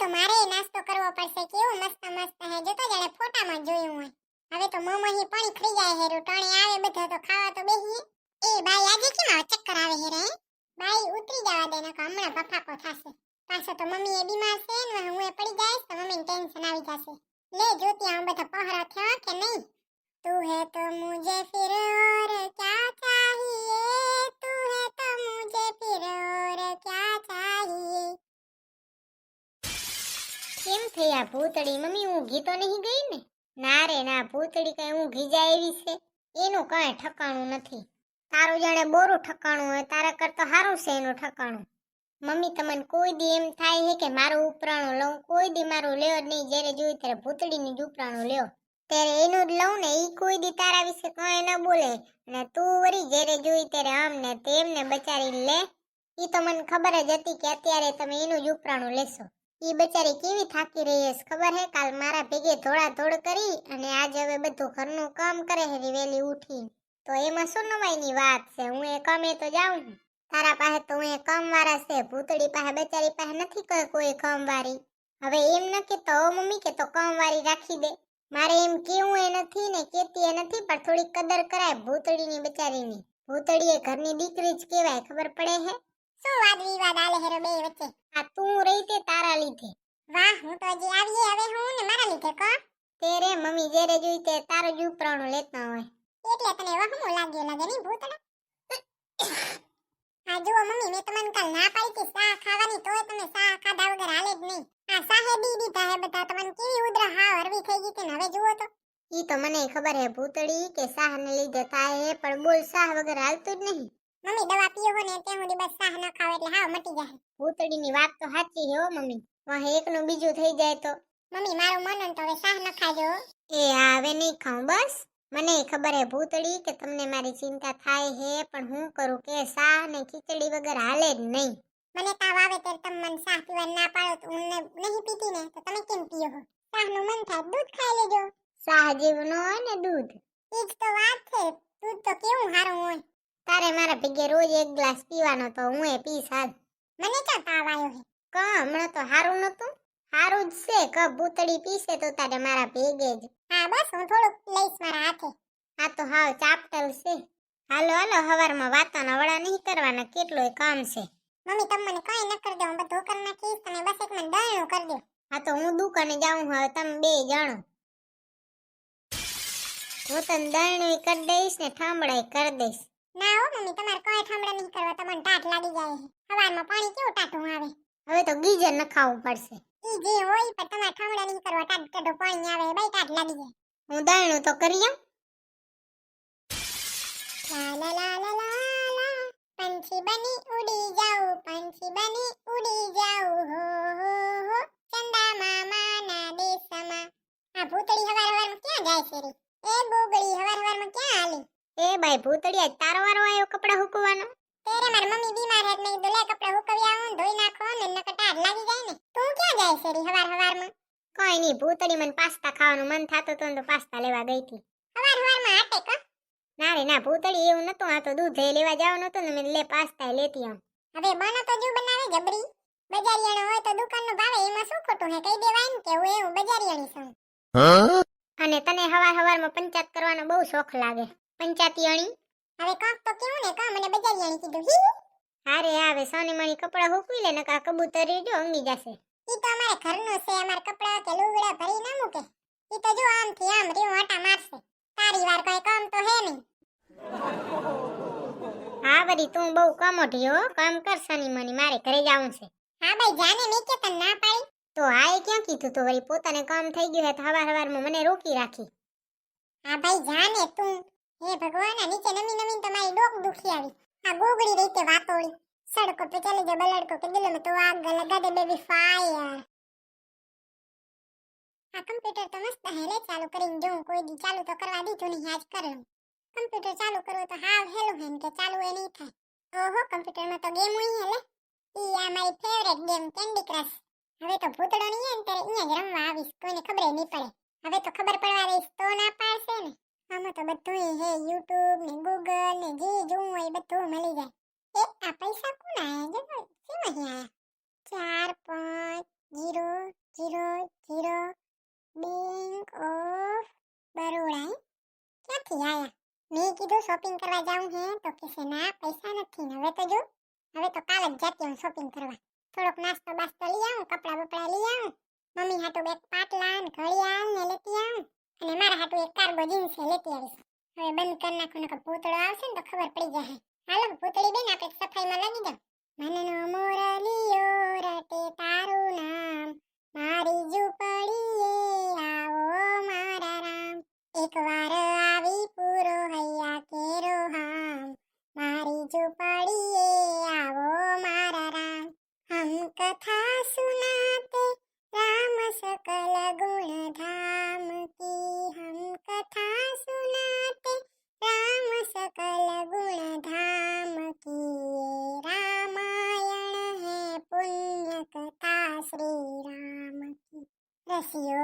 તો મારે નાસ્તો કરવો પડશે. કેવો મસ્ત મસ્ત હે. જોતો જણે ફોટામાં જોયું હોય. હવે તો મોમોહી પાણી ખરી જાય હેરું ટણે આવે, બધા તો ખાવા તો બેહીએ. એ બાઈ આજે કેમ આવે ચક્કર આવે હેરે બાઈ ઉતરી જવા દે નકો હમણાં પફાકો થાશે. પાછો તો મમ્મી એ બીમાર છે ને, હું એ પડી જઈશ તો મમ્મીને ટેન્શન આવી જશે. લે જોતી આ બધા પહરા થયા કે નહીં? તું હે તો મુજે ફિર ઓર ક્યા ચાહીએ? થઈ આ ભૂતળી મમ્મી ઊંઘી તો નહીં ગઈ ને? ના રે, ના, ભૂતળી કઈ ઊંઘી જાય એવી છે. એનું કાંઈ ઠકાણું નથી. તારું જાણે બોરું ઠકાણું હોય, તારા કરતા સારું છે એનું ઠકાણું. મમ્મી તમને કોઈ દી એમ થાય છે કે મારું ઉપરાણું લઉં? કોઈ દી મારું લેવો જ નહીં, જ્યારે જોયું ત્યારે ભૂતળીનું જ ઉપરાણું લેવો ત્યારે એનું જ લઉં ને એ કોઈ દી તારા વિશે કાંઈ ન બોલે. અને તું વળી જ્યારે જોઈ ત્યારે આમ ને તેમને બચારી લે. એ તો મને ખબર જ હતી કે અત્યારે તમે એનું જ ઉપરાણું લેશો. ઈ બચારી કેવી થાકી રહી હશે, ખબર હે? કાલ મારા ભેગે ધોળા ધોળ કરી અને આજે હવે બધું ઘરનું કામ કરે હે વહેલી ઉઠી તો એમાં શું નવાઈની વાત છે? હું એ કમે તો જાઉં. તારા પાસે તો હું એ કામવાળા છે ભૂતળી પાસે, બચારી પાસે નથી કોઈ કામવાળી. હવે એમ ન કે તો મમ્મી, કે તો કામવાળી રાખી દે. મારે એમ કેવું એ નથી ને કેતી એ નથી, પણ થોડી કદર કરાય ભૂતળીની બચારીની. ભૂતળી એ ઘરની દીકરી જ કહેવાય, ખબર પડે હે? શું વાદ વિવાદ આલે હેરો બે વચ્ચે. આ તું રહી તે તારા લીધે. વાહ હું તો હજી આવીએ હવે હું ને મારા લીધે કો? તેરે મમ્મી જ્યારે જોઈ તે તારું જ ઉપરાણું લેતા હોય. એટલે તને વહમું લાગ્યું લાગે નહીં ભૂતડા આ જુઓ મમ્મી મેં તમને કાલ ના પાડી હતી શાહ ખાવાની તોય તમે શાહ ખાધા વગર હાલે જ નહીં. આ શાહે દી દીધા હે બધા તમને કેવી ઉધરા હાવ હરવી થઈ ગઈ છે ને હવે જુઓ તો. ઈ તો મને ખબર હે ભૂતળી કે શાહ ને લીધે થાય હે પણ બોલ શાહ વગર હાલતું જ નહીં. મમ્મી દવા હો ને તે હુંડી બસ શાહ ન ખાવ એટલે હાવ મટી જાય. ભૂતળીની વાત તો સાચી હે હો મમ્મી. વાહ એકનું બીજું થઈ જાય તો. મમ્મી મારું મન તો હવે શાહ ન ખાજો. એ આવે નહીં ખાઉં બસ. મને ખબર હે ભૂતડી કે તમને મારી ચિંતા થાય હે પણ હું કરું કે શાહ ને ખીચડી વગર હાલે જ નહીં. મને તાવ આવે ત્યારે તમે મને શાહ પીવા ના પાડો તો હું નહીં પીતી ને તો તમે કેમ પીઓ હો? શાહનું મન થાય દૂધ ખાઈ લેજો. શાહ જેવું ન હોય ને દૂધ. એ જ તો વાત છે દૂધ તો કેવું સારું હોય. તારે મારા ભેગે રોજ એક ગ્લાસ પીવાનો તો હું એ પીશ આજ મને ક્યાં તાવ આવ્યો હે? ક હમણાં તો હારું નતું હારું જ છે ક ભૂતળી પીશે તો તારે મારા ભેગે જ. હા બસ હું થોડુંક લઈશ મારા હાથે. આ તો હાવ ચાપટલ છે. હાલો હાલો હવારમાં વાતાના વડા નહીં કરવાના કેટલોય કામ છે. મમ્મી તમે મને કઈ ન કરી દો હું બધું કરી નાખીશ તમે બસ એક મને દળનું કરી દો. હા તો હું દુકાને જાઉં હવે તમે બે જાણો. હું તને દળનું કરી દઈશ ને ઠામડાય કરી દઈશ. ના હો મમ્મી તમારે કોઈ ઠામડે નહીં કરવા તમને ટાટ લાગી જાય છે. હવારમાં પાણી કેવું ટાટું આવે? હવે તો ગીઝર ખાવું પડશે. ઈ જે હોય પણ તમારે ઠામડે નહીં કરવા ટાટ ટાટું પાણી આવે બાઈ ટાટ લાગી જાય. હું દાણું તો કરી આમ લા લા લા લા લા. પંછી બની ઉડી જાઉં પંછી બની ઉડી જાઉં હો હો હો ચંદા મામાના દેશમાં આ ભૂતળી હવાર હવારમાં ક્યાં જાય છે રી એ બોગડી હવાર હવારમાં ક્યાં હાલી એ બાઈ તારો વારો આવ્યો કપડા હુકવાનો. તેરે માર મમ્મી બીમાર હતી મેં કીધું લે કપડાં હુકવી આવું ધોઈ નાખો ને નકટા લાગી જાય ને. તું ક્યાં જાય શેરી રી હવાર હવારમાં? કોઈ નહીં ભૂતડી મને પાસ્તા ખાવાનું મન થતું તો તો પાસ્તા લેવા ગઈ હતી. હવાર હવારમાં હાટે કા? ના રે ના ભૂતડી એવું નતું આ તો દૂધ લેવા જવાનું હતું ને મેં લે પાસ્તા લેતી આમ. હવે બનો તો જો બનાવે જબરી. બજારિયાણો હોય તો દુકાનનો ભાવે એમાં શું ખોટું હે? કહી દેવાય ને કે હું એવું બજારિયાણી છું. અને તને હવાર હવારમાં પંચાયત કરવાનો બહુ શોખ લાગે. પંચાયતી અણી? હવે કાંક તો કેવું ને? કા મને બજારિયાણી કીધું. હી હારે આવે સોની મણી કપડા હુકવી લે નકા કબૂતર જો અંગી જશે. ઈ તો અમારે ઘરનું છે અમાર કપડા કે લુગડા ભરી ના મૂકે. ઈ તો જો આમથી આમ રીઓ આટા મારશે. તારી વાર કઈ કામ તો હે નહીં. હા વરી તું બહુ કમોટી હો. કામ કર સોની મણી મારે ઘરે જવું છે. હા ભાઈ જાને મેં કે તને ના પાડી. તો આ એ ક્યાં કીધું તો? વળી પોતાને કામ થઈ ગયું હે તો હવાર હવારમાં મને રોકી રાખી. હા ભાઈ જાને તું. હે ભગવાન, આ નીચે નમી નમીને તો ડોક દુખી આવી. આ ગોગડી રીતે વાતોળી. સડકો પે ચાલે જો બલડકો કે દિલ મે તો આગ લગા દે બેબી ફાયર આ કમ્પ્યુટર તો મસ્ત હેલે ચાલુ કરીને જોઉં, કોઈ દી ચાલુ તો કરવા દીધું નહીં, આજ કરેલું કમ્પ્યુટર ચાલુ કરવું તો હાવ હેલો હેમ કે ચાલુ એ નહીં થાય. ઓહો, કમ્પ્યુટરમાં તો ગેમ હોય હેલે ઈ આ મારી ફેવરેટ ગેમ કેન્ડી ક્રશ હવે તો ભૂતડો નહીં ને, ત્યારે અહીંયા જ રમવા આવીશ, કોઈને ખબર નહીં પડે. હવે તો ખબર પડવા દઈશ, તો ના પાડશે ને. આમાં તો બધું હે યુટ્યુબ ને ગૂગલ ને જે જોવું હોય બધું મળી જાય. એ આ પૈસા કોણ આયા જો આયા? ચાર પાંચ zero zero zero bank of Baroda? ક્યાંથી આયા? મેં કીધું શોપિંગ કરવા જાઉં હે, તો કહેશે, ના, પૈસા નથી હવે તો જો, હવે તો કાલ જ જાતી હું શોપિંગ કરવા. થોડોક નાસ્તો બાસ્તો લઈ આવું કપડાં બપડા લઈ આવું, મમ્મી હાટુ એક પાટલા ને ઘડિયાળ ને લેતી આવું. અને મારા હાટુ એક કાર્ગો જીન્સ લેતી આવીશ. હવે બંધ કરી નાખું, નકર પૂતળો આવશે ને તો ખબર પડી જશે હાલો પૂતળી બેન આપણે સફાઈમાં લાગી જાવ મનનો મોરલિયો રટે તારું નામ. મારી ઝૂંપડીએ આવો મારા રામ. એકવાર આવી પૂરો હૈયા કેરો હામ. મારી ઝૂંપડીએ આવો મારા રામ. હમ કથા સુનાતે રામ સકલ કથા શ્રી